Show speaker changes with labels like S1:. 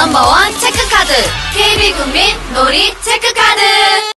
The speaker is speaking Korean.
S1: 넘버원 체크카드. KB국민 놀이 체크카드.